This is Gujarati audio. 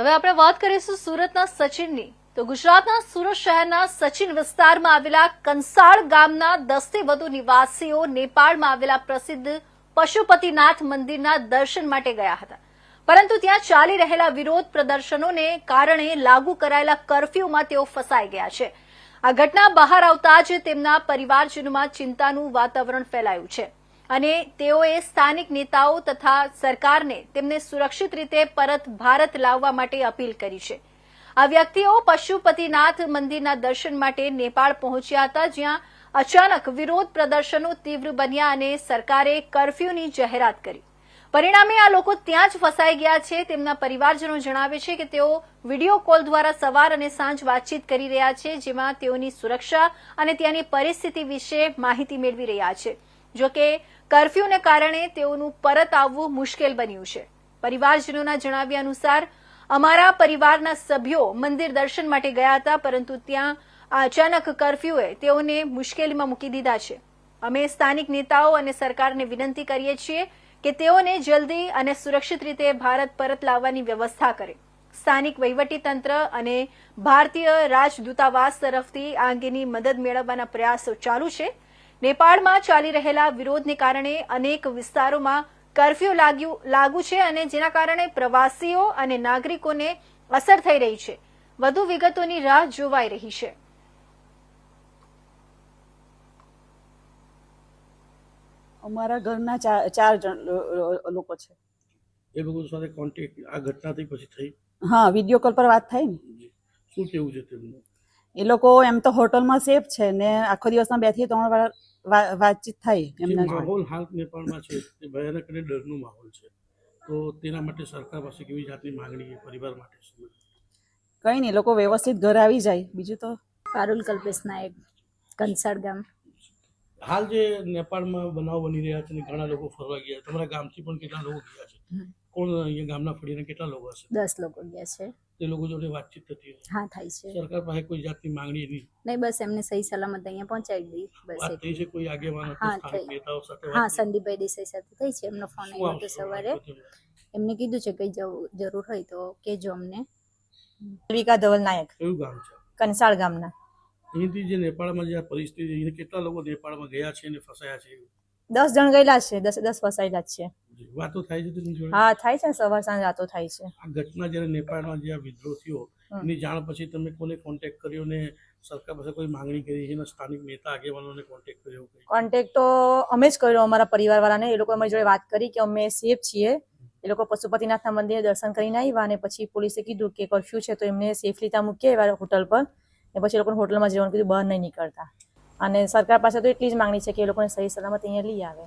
હવે આપણે વાત કરીશું સુરતના સચિનની. તો ગુજરાતના સુરત શહેરના સચિન વિસ્તારમાં આવેલા કંસાળ ગામના દસથી વધુ નિવાસીઓ નેપાળમાં આવેલા પ્રસિદ્ધ પશુપતિનાથ મંદિરના દર્શન માટે ગયા હતા. પરંતુ ત્યાં ચાલી રહેલા વિરોધ પ્રદર્શનોને કારણે લાગુ કરાયેલા કર્ફ્યુમાં તેઓ ફસાઈ ગયા છે. આ ઘટના બહાર આવતા જ તેમના પરિવારજનોમાં ચિંતાનું વાતાવરણ ફેલાયું છે. અને તેઓએ સ્થાનિક નેતાઓ તથા સરકારને તેમને સુરક્ષિત રીતે પરત ભારત લાવવા માટે અપીલ કરી છે. આ વ્યક્તિઓ પશુપતિનાથ મંદિરના દર્શન માટે નેપાળ પહોંચ્યા હતા, જ્યાં અચાનક વિરોધ પ્રદર્શનો તીવ્ર બન્યા અને સરકારે કરફ્યુની જાહેરાત કરી. પરિણામે આ લોકો ત્યાં જ ફસાઈ ગયા છે. તેમના પરિવારજનો જણાવે છે કે તેઓ વીડિયો કોલ દ્વારા સવાર અને સાંજ વાતચીત કરી રહ્યા છે, જેમાં તેઓની સુરક્ષા અને ત્યાંની પરિસ્થિતિ વિશે માહિતી મેળવી રહ્યા છે. જો કરફ્યુને કારણે તેઓનું પરત આવવું મુશ્કેલ બન્યું છે. પરિવારજનોના જણાવ્યા અનુસાર, અમારા પરિવારના સભ્યો મંદિર દર્શન માટે ગયા હતા, પરંતુ ત્યાં અચાનક કર્ફ્યુએ તેઓને મુશ્કેલીમાં મૂકી દીધા છે. અમે સ્થાનિક નેતાઓ અને સરકારને વિનંતી કરીએ છીએ કે તેઓને જલ્દી અને સુરક્ષિત રીતે ભારત પરત લાવવાની વ્યવસ્થા કરે. સ્થાનિક વહીવટીતંત્ર અને ભારતીય રાજદૂતાવાસ તરફથી આ અંગેની મદદ મેળવવાના પ્રયાસો ચાલુ છે. નેપાળમાં ચાલી રહેલા વિરોધને કારણે અનેક વિસ્તારોમાં કર્ફ્યુ લાગ્યું લાગુ છે અને જેના કારણે પ્રવાસીઓ અને નાગરિકોને અસર થઈ રહી છે. વધુ વિગતોની રાહ જોવાઈ રહી છે. અમારા ઘરના ચાર ચાર જણ લોકો છે. એ લોકો સાથે કોન્ટેક્ટ આ ઘટનાથી પછી થઈ? હા વીડિયો કોલ પર વાત થઈ ને. શું કેવું છે તેમનું? એ લોકો એમ તો હોટલમાં સેફ છે ને આખો દિવસમાં બેથી ત્રણ વાર વાતચીત થાય એમના માહોલ હાલ નેપાળમાં છે તે ભયાનક અને ડરનો માહોલ છે. તો તેના માટે સરકાર પાસે કેવી જાતની માંગણી છે પરિવાર માટે શું કઈ નહીં લોકો વ્યવસ્થિત ઘરે આવી જાય. બીજું તો? પારુલ કલ્પેશ નાયક કંસાળ ગામ. હાલ જે નેપાળમાં બનાવ બની રહ્યા છે ઘણા લોકો ફરવા ગયા તમારા ગામથી પણ કેટલા લોકો ગયા છે? કોણ અહીંયા ગામના ફળીને કેટલા લોકો હશે? દસ લોકો ગયા છે. તે લોકો જોડે વાતચીત થતી હોય હા થાય છે. સરકાર પાસે કોઈ જાતની માંગણી નહીં? નહીં બસ એમને સહી સલામત અહીંયા પહોંચાડી દી બસ વાત થઈ છે કોઈ આગેવાનો હા, સ્થાનિક. નેતાઓ સાથે હા થઈ? સંદીપભાઈ દેસાઈ સાથે થઈ છે એમનો ફોન આવ્યો હતો સવારે. એમને કીધું છે કઈ જવું જરૂર હોય તો કેજો અમને. વિકા ધવલ નાયક. કયું ગામ છે? કંસાળ ગામના. અહીંથી જે નેપાળમાં જે આ પરિસ્થિતિ કેટલા લોકો નેપાળમાં ગયા છે અને ફસાયા છે દસ જણ ગયેલા છે દસ દસ ફસાયેલા જ છે. વાતો થાય છે તેની જોડે? હા થાય છે સવાર સાંજ વાતો થાય છે. આ ઘટના જ્યારે નેપાળમાં જે આ વિદ્રોહ થયો એની જાણ પછી તમે કોને કોન્ટેક્ટ કર્યો ને સરકાર પાસે કોઈ માંગણી કરી છે સ્થાનિક નેતા આગેવાનોને કોન્ટેક્ટ કર્યો કોન્ટેક્ટ તો અમે જ કર્યો અમારા પરિવારવાળાને. એ લોકો અમારી જોડે વાત કરી કે અમે સેફ છીએ. એ લોકો પશુપતિનાથના મંદિરે દર્શન કરીને આવ્યા અને પછી પોલીસે કીધું કે કર્ફ્યુ છે તો એમને સેફલી ત્યાં મૂકી આવ્યા હોટલ પર. ને પછી એ લોકોને હોટલમાં જવાનું કીધું, બહાર નહીં નીકળતા. અને સરકાર પાસે તો એટલી જ માંગણી છે કે એ લોકોને સહી સલામત અહીંયા લઈ આવે.